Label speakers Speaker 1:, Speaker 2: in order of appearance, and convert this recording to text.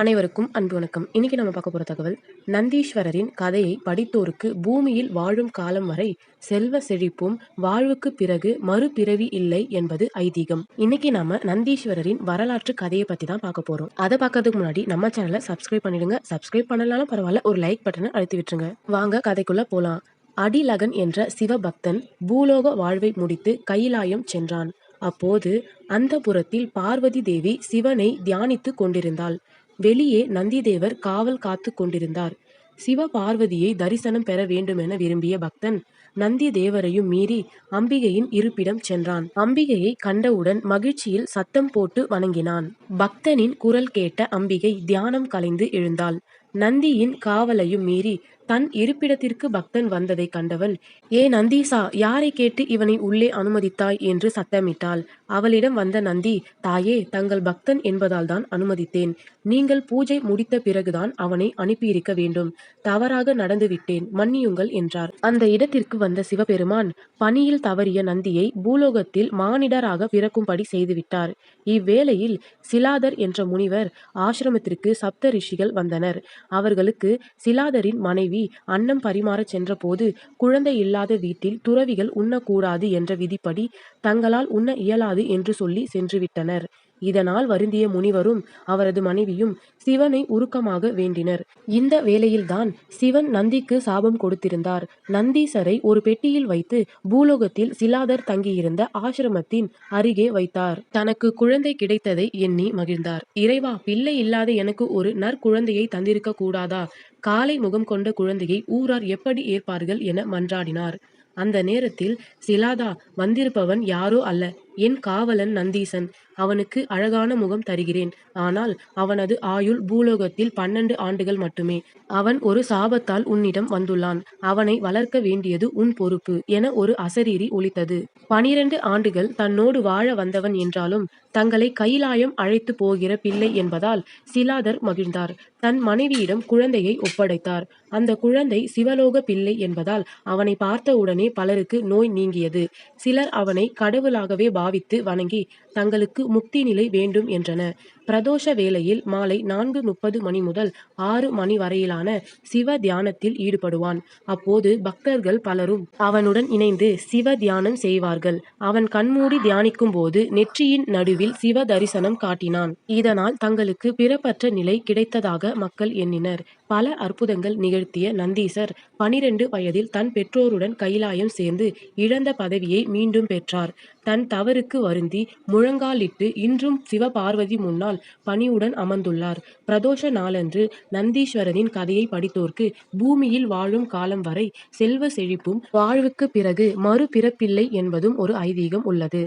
Speaker 1: அனைவருக்கும் அன்பு வணக்கம். இன்னைக்கு நம்ம பார்க்க போகிற தகவல் நந்தீஸ்வரரின் கதையை படித்தோருக்கு பூமியில் வாழும் காலம் வரை செல்வ செழிப்பும் வாழ்வுக்கு பிறகு மறுபிறவி இல்லை என்பது ஐதீகம். இன்னைக்கு நாம நந்தீஸ்வரரின் வரலாற்று கதையை பத்தி தான் பார்க்க போறோம். அதை பார்க்கறதுக்கு முன்னாடி நம்ம சேனலை சப்ஸ்கிரைப் பண்ணிடுங்க. சப்ஸ்கிரைப் பண்ணலாலும் பரவாயில்ல ஒரு லைக் பட்டனை அழுத்தி விட்டுருங்க. வாங்க கதைக்குள்ள போலாம். அடிலகன் என்ற சிவபக்தன் பூலோக வாழ்வை முடித்து கைலாயம் சென்றான். அப்போது அந்த புறத்தில் பார்வதி தேவி சிவனை தியானித்துக் கொண்டிருந்தாள். வெளியே நந்திதேவர் காவல் காத்து கொண்டிருந்தார். சிவ பார்வதியை தரிசனம் பெற வேண்டுமென விரும்பிய பக்தன் நந்தி தேவரையும் மீறி அம்பிகையின் இருப்பிடம் சென்றான். அம்பிகையை கண்டவுடன் மகிழ்ச்சியில் சத்தம் போட்டு வணங்கினான். பக்தனின் குரல் கேட்ட அம்பிகை தியானம் கலைந்து எழுந்தாள். நந்தியின் காவலையும் மீறி தன் இருப்பிடத்திற்கு பக்தன் வந்ததை கண்டவள் ஏ நந்தீசா யாரை கேட்டு இவனை உள்ளே அனுமதித்தாய்? என்று சத்தமிட்டாள். அவளிடம் வந்த நந்தி தாயே தங்கள் பக்தன் என்பதால் தான் அனுமதித்தேன். நீங்கள் பூஜை முடித்த பிறகுதான் அவனை அனுப்பியிருக்க வேண்டும். தவறாக நடந்துவிட்டேன் மன்னியுங்கள் என்றார். அந்த இடத்திற்கு வந்த சிவபெருமான் பணியில் தவறிய நந்தியை பூலோகத்தில் மானிடராக பிறக்கும்படி செய்துவிட்டார். இவ்வேளையில் சிலாதர் என்ற முனிவர் ஆசிரமத்திற்கு சப்த ரிஷிகள் வந்தனர். அவர்களுக்கு சிலாதரின் மனைவி அன்னம் பரிமாறச் சென்றபோது குழந்தை இல்லாத வீட்டில் துறவிகள் உண்ணக்கூடாது என்ற விதிப்படி தங்களால் உண்ண இயலாது என்று சொல்லி சென்றுவிட்டனர். இதனால் வருந்திய முனிவரும் அவரது மனைவியும் சிவனை உருக்கமாக வேண்டினர். இந்த வேளையில்தான் சிவன் நந்திக்கு சாபம் கொடுத்திருந்தார். நந்தீசரை ஒரு பெட்டியில் வைத்து பூலோகத்தில் சிலாதர் தங்கியிருந்த ஆசிரமத்தின் அருகே வைத்தார். தனக்கு குழந்தை கிடைத்ததை எண்ணி மகிழ்ந்தார். இறைவா பிள்ளை இல்லாத எனக்கு ஒரு நற்குழந்தையை தந்திருக்க கூடாதா? காலை முகம் கொண்ட குழந்தையை ஊரார் எப்படி ஏற்பார்கள் என மன்றாடினார். அந்த நேரத்தில் சிலாதா வந்திருப்பவன் யாரோ அல்ல. என் காவலன் நந்தீசன் அவனுக்கு அழகான முகம் தருகிறேன். ஆனால் அவனது ஆயுள் பூலோகத்தில் பன்னெண்டு ஆண்டுகள் மட்டுமே. அவன் ஒரு சாபத்தால் உன்னிடம் வந்துள்ளான். அவனை வளர்க்க வேண்டியது உன் பொறுப்பு என ஒரு அசரீரி ஒலித்தது. பனிரெண்டு ஆண்டுகள் தன்னோடு வாழ வந்தவன் என்றாலும் தங்களை கைலாயம் அழைத்து போகிற பிள்ளை என்பதால் சிலாதர் மகிழ்ந்தார். தன் மனைவியிடம் குழந்தையை ஒப்படைத்தார். அந்த குழந்தை சிவலோக பிள்ளை என்பதால் அவனை பார்த்தவுடனே பலருக்கு நோய் நீங்கியது. சிலர் அவனை கடவுளாகவே பாவித்து வணங்கி தங்களுக்கு முக்தி நிலை வேண்டும் என்றன. பிரதோஷ வேளையில் மாலை நான்கு முப்பது மணி முதல் ஆறு மணி வரையிலான சிவ தியானத்தில் ஈடுபடுவான். அப்போது பக்தர்கள் பலரும் அவனுடன் இணைந்து சிவ தியானம் செய்வார்கள். அவன் கண்மூடி தியானிக்கும் போது நெற்றியின் நடுவில் சிவ தரிசனம் காட்டினான். இதனால் தங்களுக்கு பிறப்பற்ற நிலை கிடைத்ததாக மக்கள் எண்ணினர். பல அற்புதங்கள் நிகழ்த்திய நந்தீசர் பனிரெண்டு வயதில் தன் பெற்றோருடன் கைலாயம் சேர்ந்து இழந்த பதவியை மீண்டும் பெற்றார். தன் தவறுக்கு வருந்தி முழங்காலிட்டு இன்றும் சிவபார்வதி முன்னால் பணிவுடன் அமர்ந்துள்ளார். பிரதோஷ நாளன்று நந்தீஸ்வரனின் கதையை படித்தோர்க்கு பூமியில் வாழும் காலம் வரை செல்வ செழிப்பும் வாழ்வுக்கு பிறகு மறுபிறப்பில்லை என்பதும் ஒரு ஐதீகம் உள்ளது.